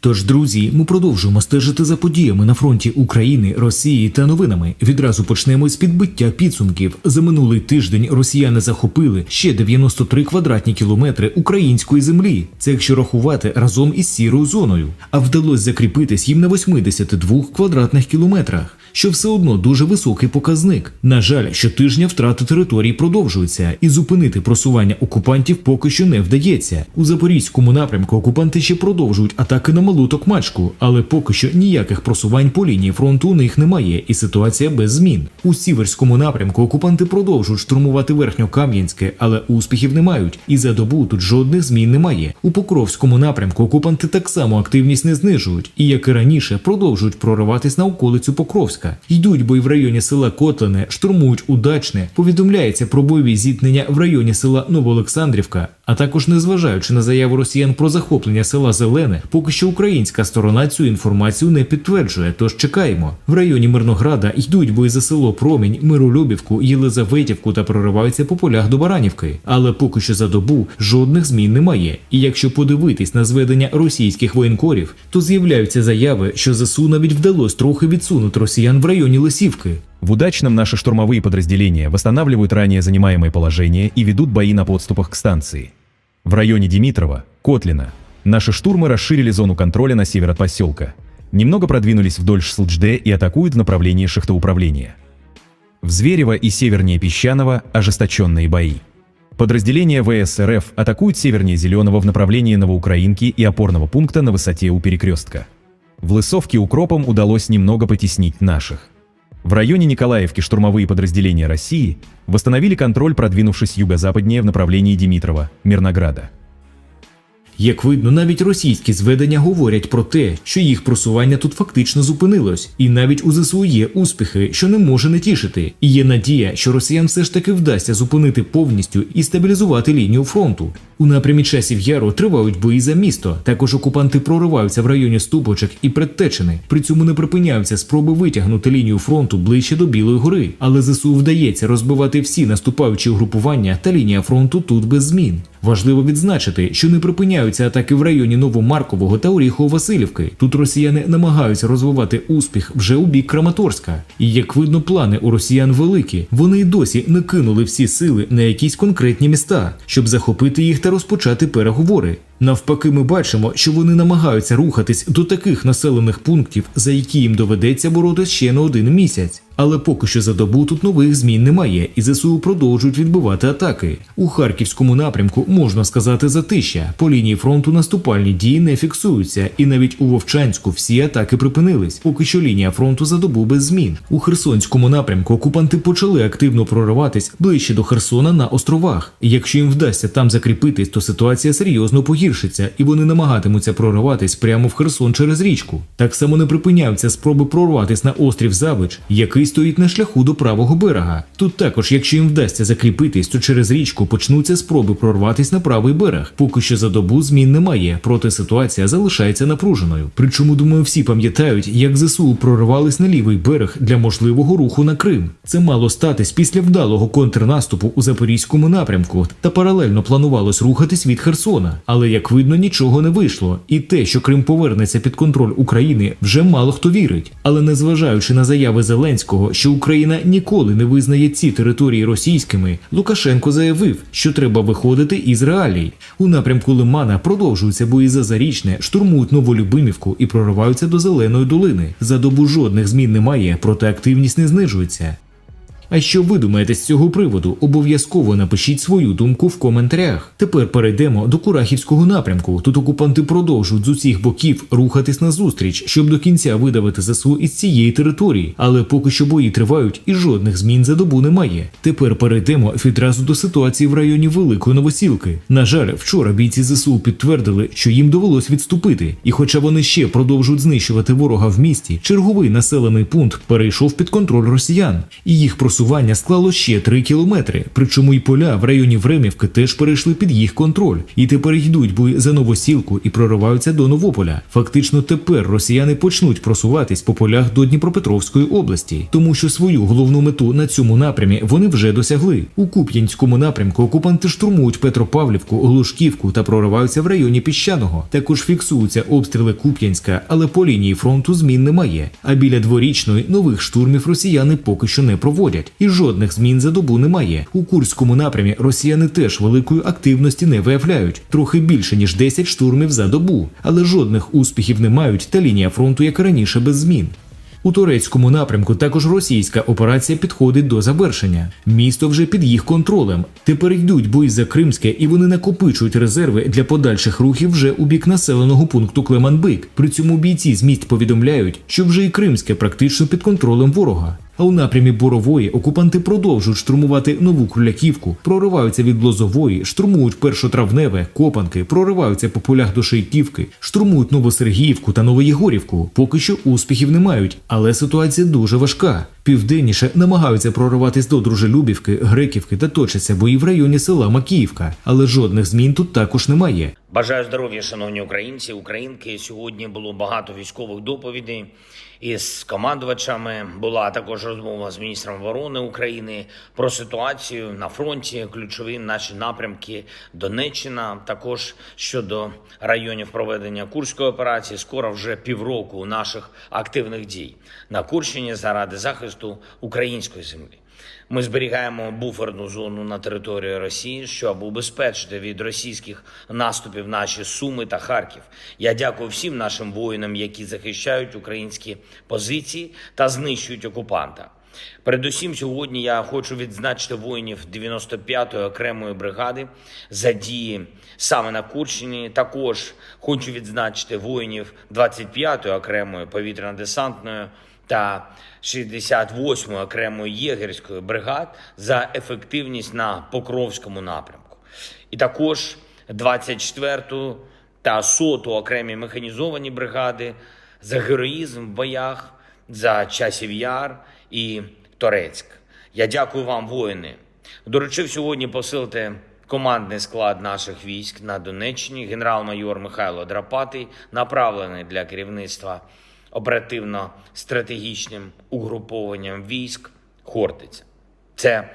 Тож, друзі, ми продовжуємо стежити за подіями на фронті України, Росії та новинами. Відразу почнемо з підбиття підсумків. За минулий тиждень росіяни захопили ще 93 квадратні кілометри української землі. Це якщо рахувати разом із сірою зоною. А вдалося закріпитись їм на 82 квадратних кілометрах. Що все одно дуже високий показник. На жаль, щотижня втрати територій продовжуються, і зупинити просування окупантів поки що не вдається. У запорізькому напрямку окупанти ще продовжують атаки на малу Токмачку, але поки що ніяких просувань по лінії фронту у них немає, і ситуація без змін. У сіверському напрямку окупанти продовжують штурмувати Верхньокам'янське, але успіхів не мають, і за добу тут жодних змін немає. У Покровському напрямку окупанти так само активність не знижують, і як і раніше продовжують прориватись на околицю Покровська. Йдуть бої в районі села Котлине, штурмують удачне. Повідомляється про бойові зіткнення в районі села Новоолександрівка. А також незважаючи на заяву росіян про захоплення села Зелене, поки що українська сторона цю інформацію не підтверджує. Тож чекаємо. В районі Мирнограда йдуть бої за село Промінь, Миролюбівку, Єлизаветівку та прориваються по полях до Баранівки. Але поки що за добу жодних змін немає. І якщо подивитись на зведення російських воєнкорів, то з'являються заяви, що ЗСУ навіть вдалося трохи відсунути росіян в районі Лисівки. В удачном наши штурмовые подразделения восстанавливают ранее занимаемые положения и ведут бои на подступах к станции. В районе Димитрова, Котлина, наши штурмы расширили зону контроля на север от поселка, немного продвинулись вдоль Шлджде и атакуют в направлении шахтоуправления. В Зверево и севернее Песчаного ожесточенные бои. Подразделения ВСРФ атакуют севернее Зеленого в направлении Новоукраинки и опорного пункта на высоте у перекрестка. В Лысовке укропом удалось немного потеснить наших. В районе Николаевки штурмовые подразделения России восстановили контроль, продвинувшись юго-западнее в направлении Димитрова, Мирнограда. Як видно, навіть російські зведення говорять про те, що їх просування тут фактично зупинилось, і навіть у ЗСУ є успіхи, що не може не тішити. І є надія, що росіян все ж таки вдасться зупинити повністю і стабілізувати лінію фронту. У напрямі часів яру тривають бої за місто. Також окупанти прориваються в районі Ступочок і Предтечини. При цьому не припиняються спроби витягнути лінію фронту ближче до Білої гори. Але ЗСУ вдається розбивати всі наступаючі угрупування та лінія фронту тут без змін. Важливо відзначити, що не припиняються атаки в районі Новомаркового та Оріхово-Василівки. Тут росіяни намагаються розвивати успіх вже у бік Краматорська. І як видно, плани у росіян великі. Вони й досі не кинули всі сили на якісь конкретні міста, щоб захопити їх та розпочати переговори. Навпаки, ми бачимо, що вони намагаються рухатись до таких населених пунктів, за які їм доведеться боротися ще на один місяць. Але поки що за добу тут нових змін немає, і ЗСУ продовжують відбивати атаки. У харківському напрямку можна сказати затища. По лінії фронту наступальні дії не фіксуються, і навіть у Вовчанську всі атаки припинились. Поки що лінія фронту за добу без змін. У Херсонському напрямку окупанти почали активно прориватись ближче до Херсона на островах. Якщо їм вдасться там закріпитись, то ситуація серйозно погіршиться, і вони намагатимуться прориватись прямо в Херсон через річку. Так само не припиняються спроби прорватись на острів Завич, який стоїть на шляху до правого берега. Тут також, якщо їм вдасться закріпитись, то через річку почнуться спроби прорватись на правий берег. Поки що за добу змін немає, проте ситуація залишається напруженою. Причому, думаю, всі пам'ятають, як ЗСУ проривались на лівий берег для можливого руху на Крим. Це мало статись після вдалого контрнаступу у запорізькому напрямку, та паралельно планувалось рухатись від Херсона. Але як видно, нічого не вийшло. І те, що Крим повернеться під контроль України, вже мало хто вірить. Але незважаючи на заяви Зеленського, що Україна ніколи не визнає ці території російськими, Лукашенко заявив, що треба виходити із реалій. У напрямку Лимана продовжуються бої за зарічне, штурмують Новолюбимівку і прориваються до Зеленої долини. За добу жодних змін немає, проте активність не знижується. А що ви думаєте з цього приводу? Обов'язково напишіть свою думку в коментарях. Тепер перейдемо до Курахівського напрямку. Тут окупанти продовжують з усіх боків рухатись на зустріч, щоб до кінця видавити ЗСУ із цієї території. Але поки що бої тривають і жодних змін за добу немає. Тепер перейдемо відразу до ситуації в районі Великої Новосілки. На жаль, вчора бійці ЗСУ підтвердили, що їм довелось відступити. І хоча вони ще продовжують знищувати ворога в місті, черговий населений пункт перейшов під контроль росіян, і їх просування просування склало ще 3 кілометри. Причому і поля в районі Времівки теж перейшли під їх контроль, і тепер йдуть бої за новосілку і прориваються до Новополя. Фактично, тепер росіяни почнуть просуватись по полях до Дніпропетровської області, тому що свою головну мету на цьому напрямі вони вже досягли. У Куп'янському напрямку окупанти штурмують Петропавлівку, Глушківку та прориваються в районі Піщаного. Також фіксуються обстріли Куп'янська, але по лінії фронту змін немає. А біля дворічної нових штурмів росіяни поки що не проводять, і жодних змін за добу немає. У Курському напрямі росіяни теж великої активності не виявляють, трохи більше ніж 10 штурмів за добу, але жодних успіхів не мають, та лінія фронту, як раніше, без змін. У турецькому напрямку також російська операція підходить до завершення. Місто вже під їх контролем. Тепер йдуть бої за Кримське, і вони накопичують резерви для подальших рухів вже у бік населеного пункту Клеманбик. При цьому бійці з міст повідомляють, що вже і Кримське практично під контролем ворога. А у напрямі Борової окупанти продовжують штурмувати нову Круляківку, прориваються від Лозової, штурмують першотравневе, Копанки, прориваються по полях до Шейківки, штурмують Новосергіївку та Новоєгорівку. Поки що успіхів не мають, але ситуація дуже важка. Південніше намагаються прориватись до Дружелюбівки, Греківки та точаться бої в районі села Макіївка, але жодних змін тут також немає. Бажаю здоров'я, шановні українці, українки. Сьогодні було багато військових доповідей із командувачами. Була також розмова з міністром оборони України про ситуацію на фронті, ключові наші напрямки Донеччина. Також щодо районів проведення курської операції. Скоро вже півроку наших активних дій на Курщині заради захисту української землі. Ми зберігаємо буферну зону на території Росії, щоб убезпечити від російських наступів наші Суми та Харків. Я дякую всім нашим воїнам, які захищають українські позиції та знищують окупанта. Передусім, сьогодні я хочу відзначити воїнів 95-ї окремої бригади за дії саме на Курщині. Також хочу відзначити воїнів 25-ї окремої повітряно-десантної та 68-ї окремої єгерської бригад за ефективність на Покровському напрямку. І також 24-ту та 100-ту окремі механізовані бригади за героїзм в боях за часів яр і Торецьк. Я дякую вам, воїни. Доручив сьогодні посилити командний склад наших військ на Донеччині. Генерал-майор Михайло Драпатий направлений для керівництва оперативно-стратегічним угрупованням військ Хортиця. Це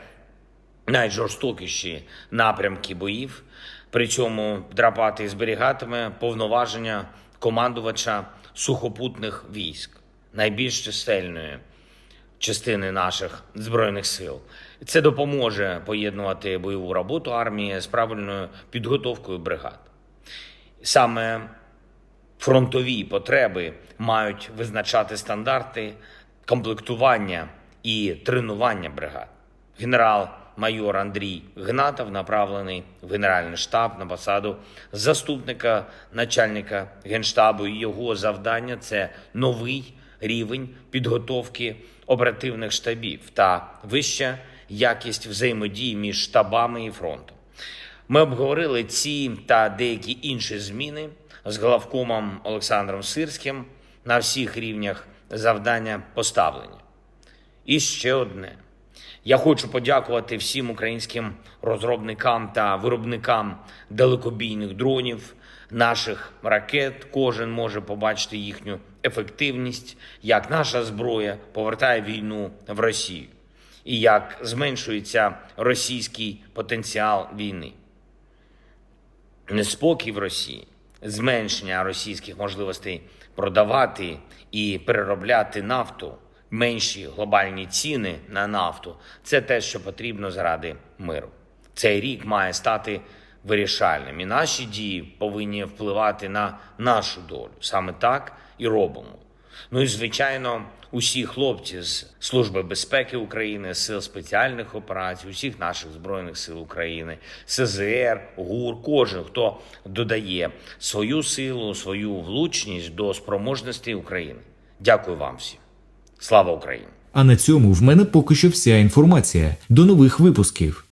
найжорстокіші напрямки боїв. При цьому Драпатий зберігатиме повноваження командувача сухопутних військ, найбільш чисельної частини наших збройних сил. Це допоможе поєднувати бойову роботу армії з правильною підготовкою бригад. Саме фронтові потреби мають визначати стандарти комплектування і тренування бригад. Генерал-майор Андрій Гнатов направлений в Генеральний штаб на посаду заступника начальника генштабу. Його завдання це новий рівень підготовки оперативних штабів та вища якість взаємодії між штабами і фронтом. Ми обговорили ці та деякі інші зміни з главкомом Олександром Сирським на всіх рівнях завдання поставлені. І ще одне. Я хочу подякувати всім українським розробникам та виробникам далекобійних дронів, наших ракет. Кожен може побачити їхню ефективність, як наша зброя повертає війну в Росію і як зменшується російський потенціал війни. Неспокій в Росії, зменшення російських можливостей продавати і переробляти нафту, менші глобальні ціни на нафту це те, що потрібно заради миру. Цей рік має стати вирішальним, і наші дії повинні впливати на нашу долю. Саме так і робимо. Ну і звичайно, усі хлопці з Служби безпеки України, сил спеціальних операцій, усіх наших збройних сил України, СЗР, ГУР, кожен хто додає свою силу, свою влучність до спроможності України. Дякую вам всім. Слава Україні! А на цьому в мене поки що вся інформація. До нових випусків.